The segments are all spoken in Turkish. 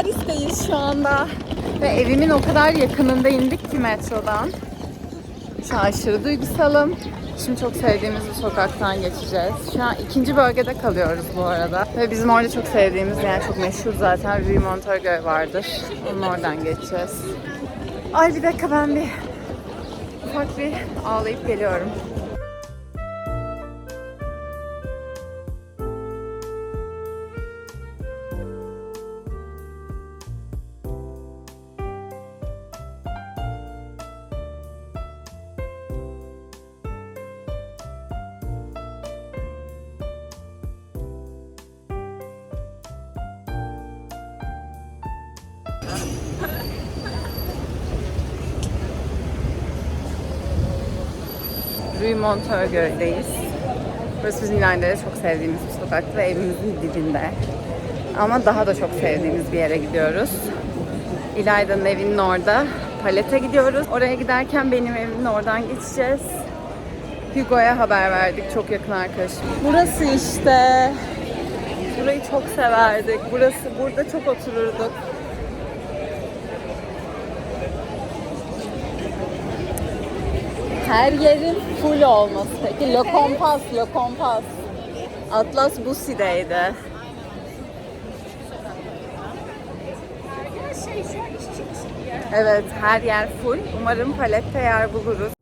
Paris'teyiz şu anda. Ve evimin o kadar yakınında indik ki metrodan. Şu an aşırı duygusalım. Şimdi çok sevdiğimiz bir sokaktan geçeceğiz. Şu an ikinci bölgede kalıyoruz bu arada. Ve bizim orada çok sevdiğimiz yani çok meşhur zaten Rue Montorgueil vardır. Onun oradan geçeceğiz. Ay bir dakika ben bir ufak bir ağlayıp geliyorum. Rue Montorgueil'deyiz. Burası bizim İlayda'da çok sevdiğimiz bir sokak ve evimizin dibinde. Ama daha da çok sevdiğimiz bir yere gidiyoruz. İlayda'nın evinin orada palete gidiyoruz. Oraya giderken benim evimin oradan geçeceğiz. Hugo'ya haber verdik. Çok yakın arkadaşım. Burası işte. Burayı çok severdik. Burası burada çok otururduk. Her yerin full olması peki. Le Kompas, Le Kompas. Atlas Busi'deydi. Evet, her yer full. Umarım palette yer buluruz.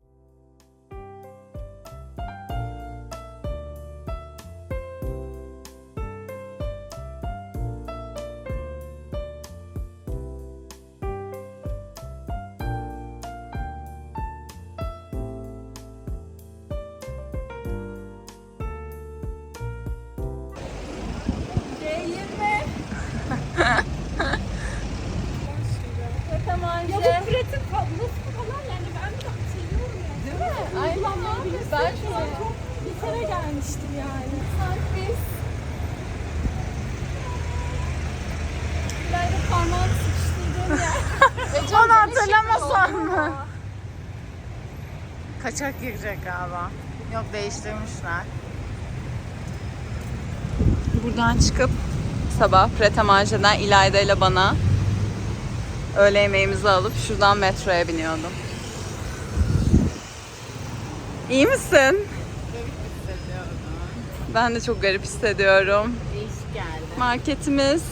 Mı? Kaçak girecek galiba. Yok değiştirmişler. Buradan çıkıp sabah Pret-a-Manger'den İlayda ile bana öğle yemeğimizi alıp şuradan metroya biniyordum. İyi misin? Ben de çok garip hissediyorum. Değişik geldi. Marketimiz.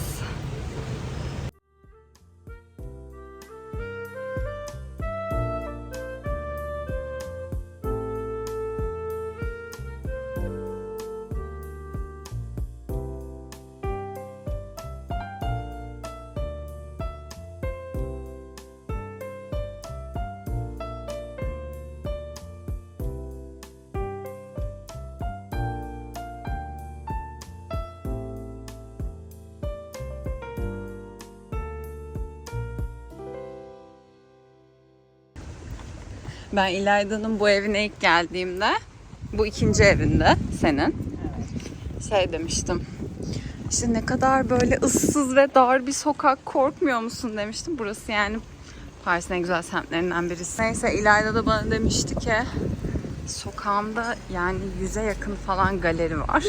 Ben İlayda'nın bu evine ilk geldiğimde, bu ikinci evinde senin. Şey demiştim. İşte ne kadar böyle ıssız ve dar bir sokak korkmuyor musun demiştim. Burası yani Paris'in en güzel semtlerinden birisi. Neyse İlayda da bana demişti ki sokağımda yani yüze yakın falan galeri var.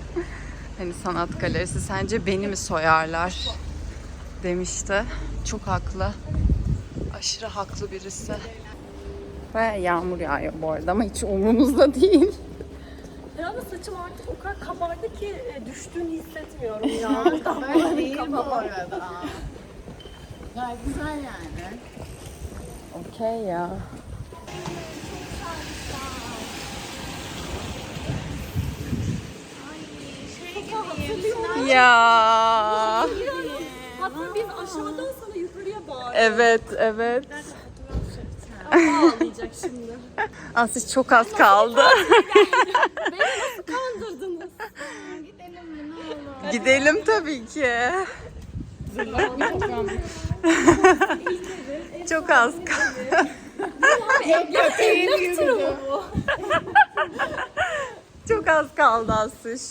hani sanat galerisi sence beni mi soyarlar demişti. Çok haklı. Aşırı haklı birisi. Ve yağmur yağıyor bu arada ama hiç umurumuzda değil. Herhalde saçım artık o kadar kabardı ki e, düştüğünü hissetmiyorum ya. Böyle değil bu arada. Gayet güzel yani. Okey ya. Ya. Hatta biz aşağıdan sana yukarıya bağırdık. Evet, evet. Ağlayacak şimdi. Aslı çok az kaldı. Kandırdınız. Gidelim mi ne olur? Gidelim tabii ki. çok az kaldı. Çok az kaldı Asış.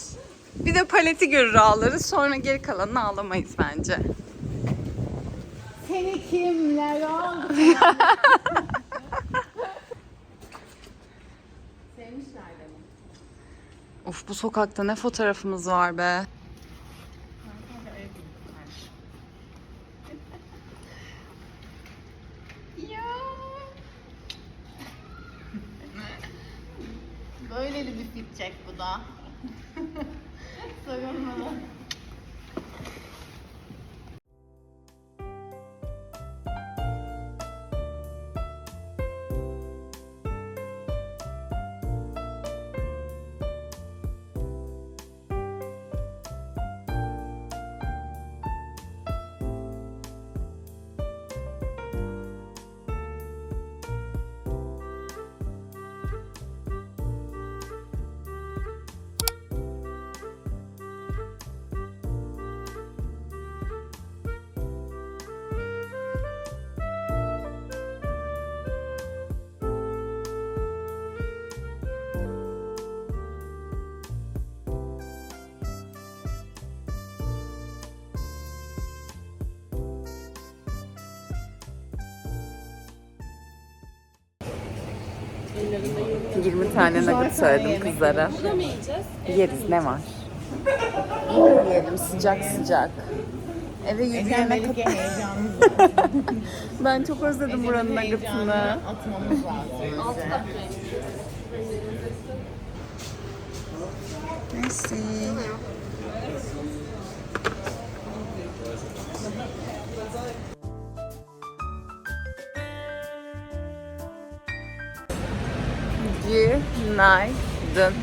Bir de paleti görür ağlarız. Sonra geri kalanını ağlamayız bence. Seni kimler aldı? Of bu sokakta ne fotoğrafımız var be. Böyle bir gidecek bu da. 20 tane nugget söyledim kızlara. Yeriz ne var? Yiyelim sıcak sıcak. Eve yürüyene kadar. Ben çok özledim buranın nugget'ını. atmamız lazım. Neyse. Günaydınlar.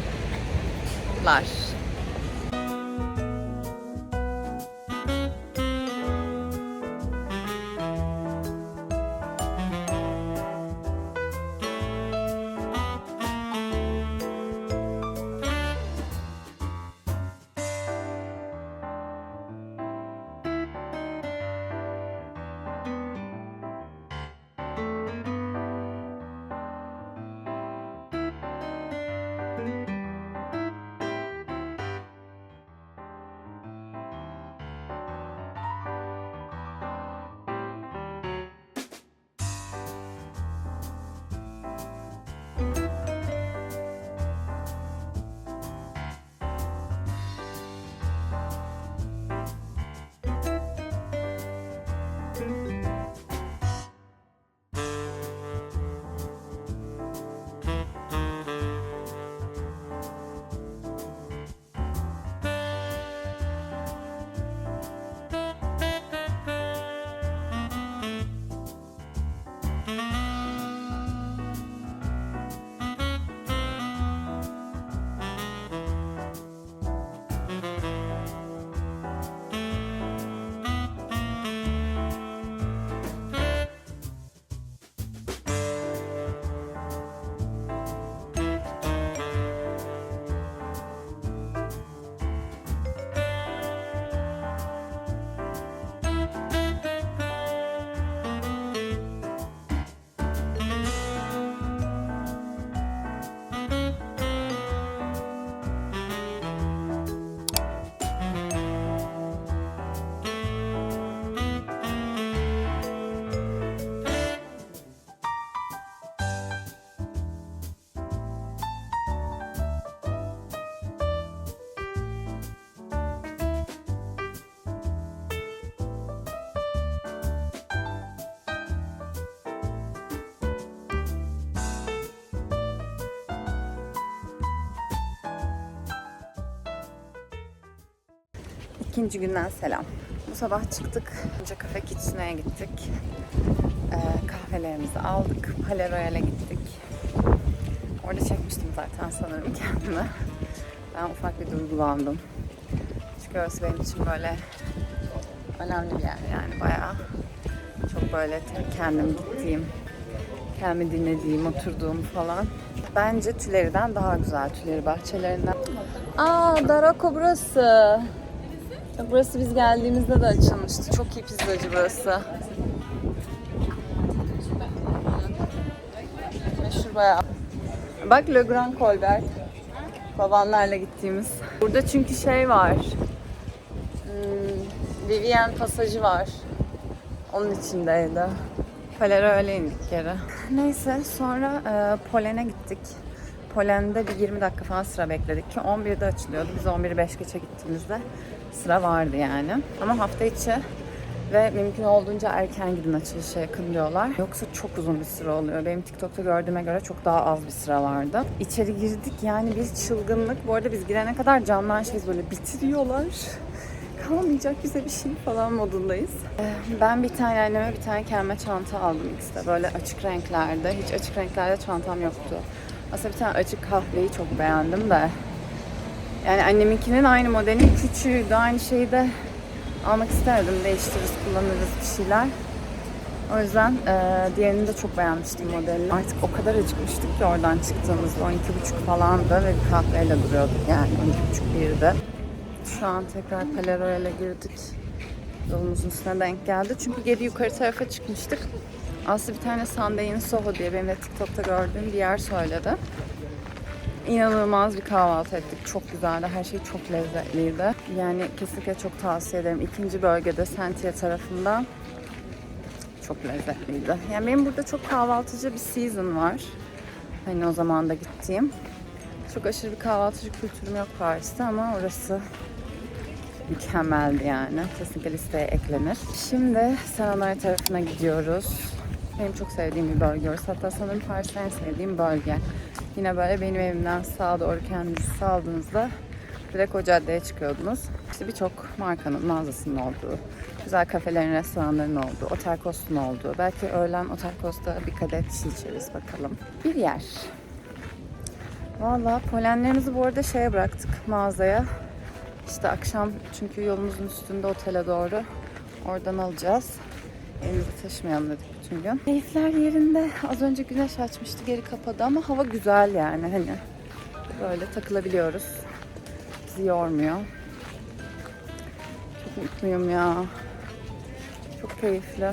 İkinci günden selam. Bu sabah çıktık. Önce kafe kitchen'e gittik. Ee, kahvelerimizi aldık. Pale Royale'e gittik. Orada çekmiştim zaten sanırım kendimi. Ben ufak bir duygulandım. Çünkü orası benim için böyle önemli bir yer yani bayağı. Çok böyle kendim gittiğim, kendimi dinlediğim, oturduğum falan. Bence Tüleri'den daha güzel, Tüleri bahçelerinden. Aa, Darako burası. Burası biz geldiğimizde de açılmıştı. Çok iyi pizzacı burası. Meşhur bayağı. Bak Le Grand Colbert. Babanlarla gittiğimiz. Burada çünkü şey var. Hmm, Vivienne pasajı var. Onun içindeydi. Palera öyle indik geri. Neyse sonra e, Polen'e gittik. Polen'de bir 20 dakika falan sıra bekledik ki 11'de açılıyordu. Biz 11'i 5 geçe gittiğimizde sıra vardı yani. Ama hafta içi Ve mümkün olduğunca erken gidin açılışa yakın diyorlar. Yoksa çok uzun bir sıra oluyor. Benim TikTok'ta gördüğüme göre çok daha az bir sıra vardı. İçeri girdik yani bir çılgınlık. Bu arada biz girene kadar camdan şey böyle bitiriyorlar. Kalmayacak bize bir şey falan modundayız. Ee, Ben bir tane anneme bir tane kendime çanta aldım ikisi. Böyle açık renklerde. Hiç açık renklerde çantam yoktu. Aslında bir tane açık kahveyi çok beğendim de. Yani anneminkinin aynı modelin küçüğüydü. Aynı şeyi de almak istemedim. Değiştiririz, kullanırız bir şeyler. O yüzden e, diğerini de çok beğenmiştim modelini. Artık o kadar acıkmıştık ki oradan çıktığımızda 12.30 falandı ve bir kahveyle duruyorduk yani 12.30 birde. Şu an tekrar Palais Royale'e girdik. Yolumuzun üstüne denk geldi. Çünkü geri yukarı tarafa çıkmıştık. Aslı bir tane Sunday in Soho diye benim de TikTok'ta gördüğüm bir yer söyledi. İnanılmaz bir kahvaltı ettik. Çok güzeldi. Her şey çok lezzetliydi. Yani kesinlikle çok tavsiye ederim. İkinci bölgede Sentia tarafında çok lezzetliydi. Yani benim burada çok kahvaltıcı bir season var. Hani o zaman da gittiğim. Çok aşırı bir kahvaltıcı kültürüm yok Paris'te ama orası mükemmeldi yani. Kesinlikle listeye eklenir. Şimdi Serenay tarafına gidiyoruz. Benim çok sevdiğim bir bölge orası. Hatta sanırım Paris'te en sevdiğim bölge. Yine böyle benim evimden sağa doğru kendinizi saldığınızda direkt o caddeye çıkıyordunuz. İşte birçok markanın mağazasının olduğu, güzel kafelerin, restoranların olduğu, Otel Cost'un olduğu, belki öğlen Otel Cost'ta bir bir şey içeriz bakalım. Bir yer. Valla polenlerimizi bu arada şeye bıraktık mağazaya. İşte akşam çünkü yolumuzun üstünde otele doğru oradan alacağız. Elimizi taşımayalım dedik gün. Keyifler yerinde. Az önce güneş açmıştı geri kapadı ama hava güzel yani hani. Böyle takılabiliyoruz. Bizi yormuyor. Çok mutluyum ya. Çok keyifli.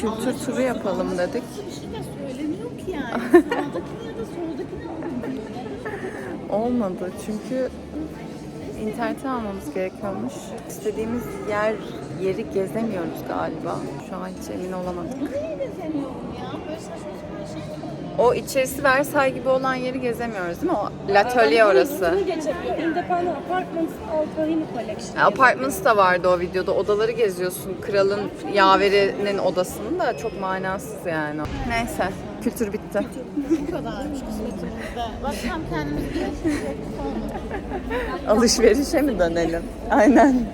Kültür turu yapalım dedik. Şey söylemiyor ki yani. Sağdakini ya da soldakini alın. Olmadı çünkü internete almamız gerekiyormuş. İstediğimiz yer yeri gezemiyoruz galiba. Şu an hiç emin olamadık. Nereye gezemiyorum ya? Böyle saçma sapan şey mi? O içerisi Versailles gibi olan yeri gezemiyoruz değil mi? O L'Atelier orası. Independent Apartments Alpine Collection. Apartments da vardı o videoda. Odaları geziyorsun. Kralın yaverinin odasını da çok manasız yani. Neyse. Kültür bitti. Bu kadarmış kısmetimizde. Bak tam kendimizi. Alışverişe mi dönelim? Aynen.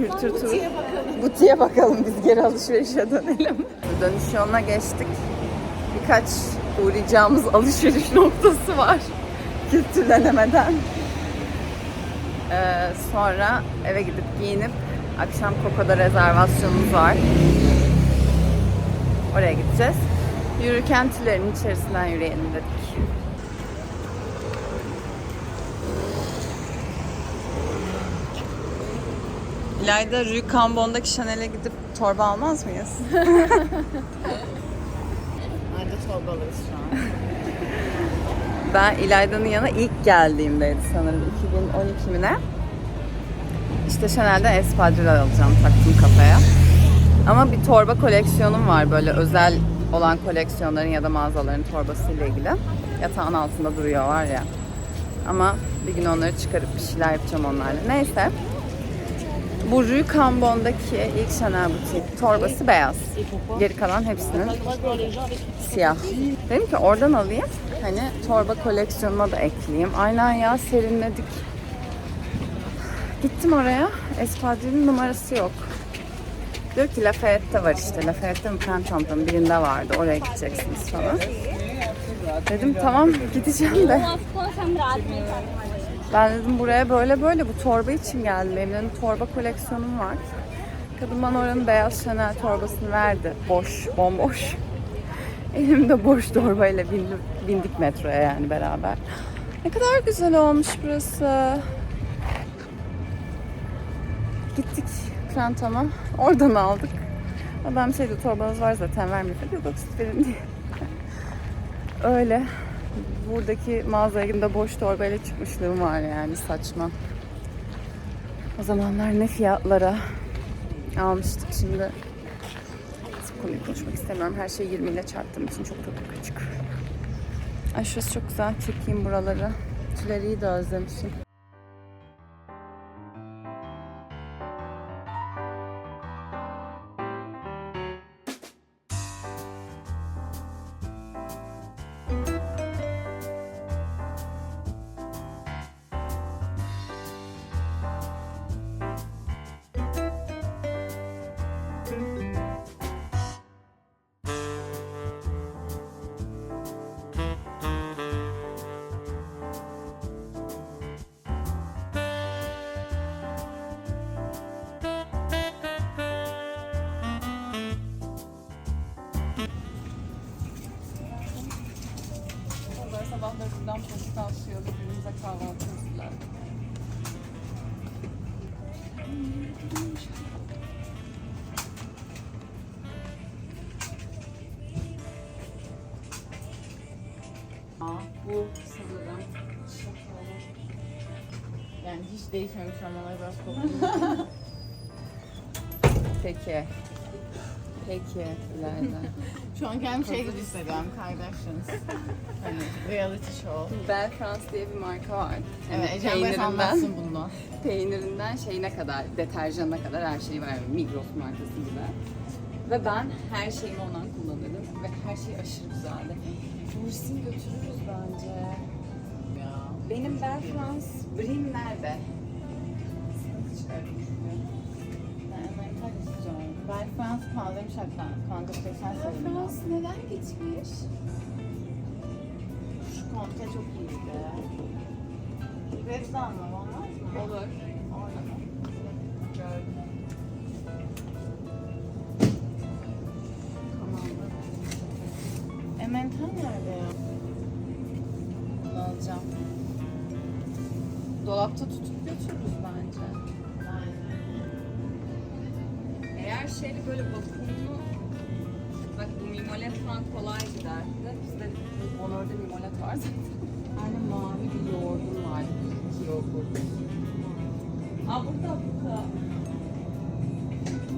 Kültür turu. Butiğe bakalım. Butiğe bakalım biz geri alışverişe dönelim. Dönüş yoluna geçtik. Birkaç uğrayacağımız alışveriş noktası var. Kültürlenemeden. Ee, sonra eve gidip giyinip akşam Coco'da rezervasyonumuz var. Oraya gideceğiz. Yürürken tülerin içerisinden yürüyelim dedik. İlayda Rue Cambon'daki Chanel'e gidip torba almaz mıyız? Anca çorba alırız şu an. Ben İlayda'nın yanına ilk geldiğimdeydi sanırım 2012 mi ne? İşte Chanel'den espadrille alacağım taktım kafaya. Ama bir torba koleksiyonum var böyle özel olan koleksiyonların ya da mağazaların torbasıyla ilgili. Yatağın altında duruyor var ya. Ama bir gün onları çıkarıp bir şeyler yapacağım onlarla. Neyse. Bu Rue Cambon'daki ilk Chanel butik. Torbası beyaz. Geri kalan hepsinin siyah. Dedim ki oradan alayım. Hani torba koleksiyonuma da ekleyeyim. Aynen ya serinledik. Gittim oraya. Espadril'in numarası yok. Diyor ki Lafayette'te var işte. Lafayette'te mi mı birinde vardı. Oraya gideceksiniz falan. Dedim tamam gideceğim de. Ben dedim buraya böyle böyle bu torba için geldim. Benim dedim torba koleksiyonum var. Kadın bana oranın beyaz Chanel torbasını verdi. Boş, bomboş. Elimde boş torbayla bindim, bindik metroya yani beraber. Ne kadar güzel olmuş burası. Gittik Printem'a. Oradan aldık. Adam şeydi torbanız var zaten vermiyor. Yok yok siz verin diye. Öyle. Buradaki mağazaya girdiğimde boş torbayla çıkmışlığım var yani saçma. O zamanlar ne fiyatlara almıştık şimdi. Konuyu konuşmak istemiyorum. Her şeyi 20 ile çarptığım için çok tadı kaçık. Ay şurası çok güzel. Çekeyim buraları. Tüleri'yi de özlemişim. Asıyor. Birbirimize kahvaltı hazırlar. Bu sanırım. Yani hiç değişmemiş olmaları biraz korkuyorum. Peki. Peki İlayda. Şu an kendimi şey gibi hissediyorum. Kardashians. hani reality show. Belle France diye bir marka var. Evet Ecem Bey anlatsın bunu. peynirinden şeyine kadar, deterjanına kadar her şeyi var. Migros markası gibi. Ve ben her şeyimi ondan kullanırım ve her şey aşırı güzeldi. Bursin götürürüz bence. Ya. Benim Belle France Brim nerede? Ben Frans kaldırmış hatta. Kanka 80 sayılıyor. neden gitmiş? Şu konte çok iyiydi. Red'den mi? Olmaz mı? Olur. Emmental nerede ya? Bunu alacağım. Dolapta tutup götürürüz bence. Şeyli böyle vakumlu bak bu mimolet falan kolay giderdi. Bizde Bonor'da mimolet var zaten. Yani mavi bir yoğurdum var. İki yoğurt. Aa burada burada.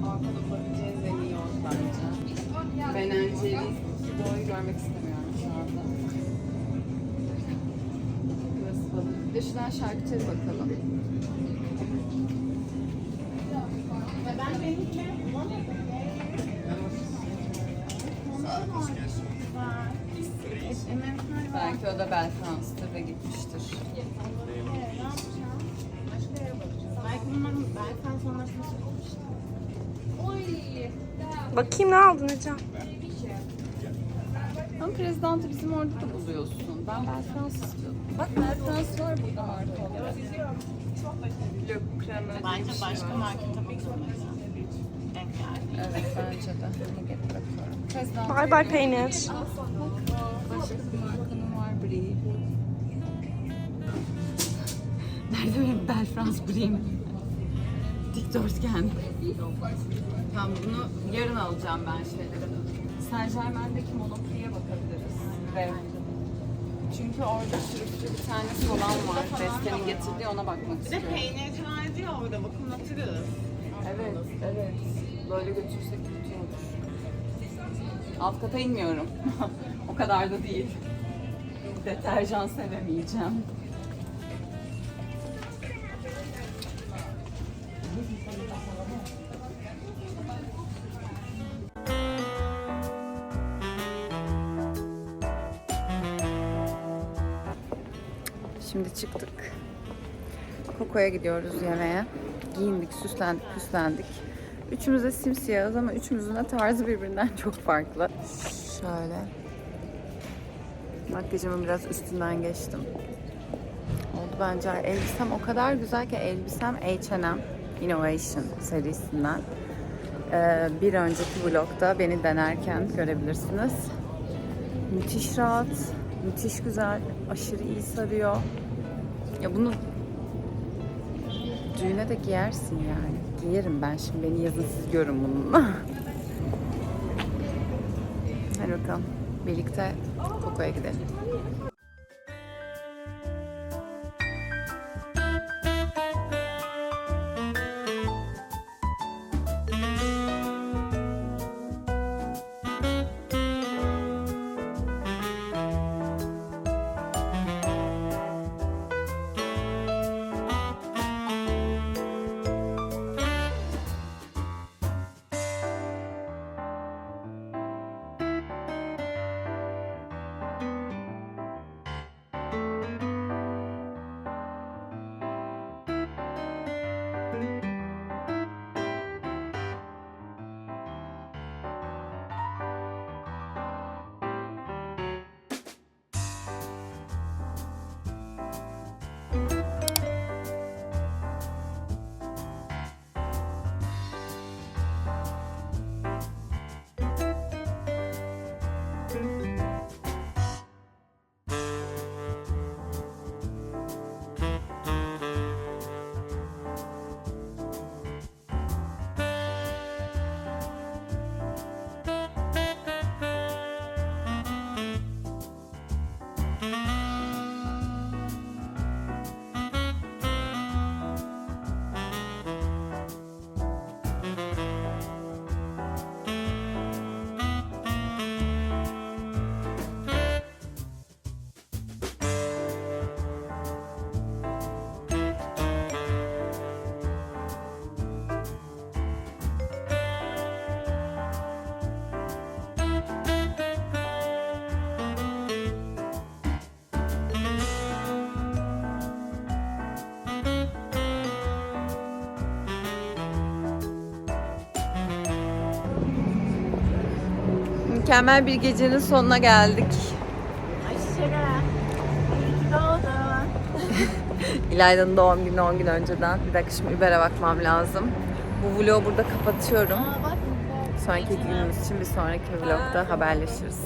Arkada bulabileceğiniz en iyi yoğurt bence. Ben Angeli'yi Kido'yu görmek istemiyorum şu anda. Burası balık. Bir de şuradan şarküteri bakalım. Belki bunların Belki anlaşması olmuştu. Bakayım ne aldın Ecem? Ama prezidentı bizim orada da buluyorsun. Ben Belfrans istiyordum. Bak Belfrans var burada marka olarak. Le Creme. Bence başka market tabii ki olacak. Denk geldi. Evet bence de. Bay bay peynir. Nerede benim Belfrans Brie'm? Dikdörtgen. Tamam bunu yarın alacağım ben şeyleri. Saint Germain'deki Monoprix'e bakabiliriz. Ve çünkü orada sürüklü bir tane solan var. Beste'nin getirdiği ona bakmak Bir de istiyorum. peynirci vardı ya orada bakımlatırız. Evet, evet. Böyle götürsek kötü olur. Alt kata inmiyorum. o kadar da değil. Deterjan sevemeyeceğim. Çıktık. Koko'ya gidiyoruz yemeğe. Giyindik, süslendik, püslendik. Üçümüz de simsiyahız ama üçümüzün de tarzı birbirinden çok farklı. Şöyle. Makyajımın biraz üstünden geçtim. Oldu bence. Elbisem o kadar güzel ki elbisem H&M Innovation serisinden. Ee, bir önceki vlogda beni denerken görebilirsiniz. Müthiş rahat, müthiş güzel, aşırı iyi sarıyor. Ya bunu düğüne de giyersin yani. Giyerim ben şimdi beni yazın görün bununla. Hadi bakalım. Birlikte Koko'ya gidelim. Mükemmel bir gecenin sonuna geldik. İlayda'nın doğum günü 10 gün önceden. Bir dakika şimdi Uber'e bakmam lazım. Bu vlogu burada kapatıyorum. Sonraki günümüz için bir sonraki vlogda haberleşiriz.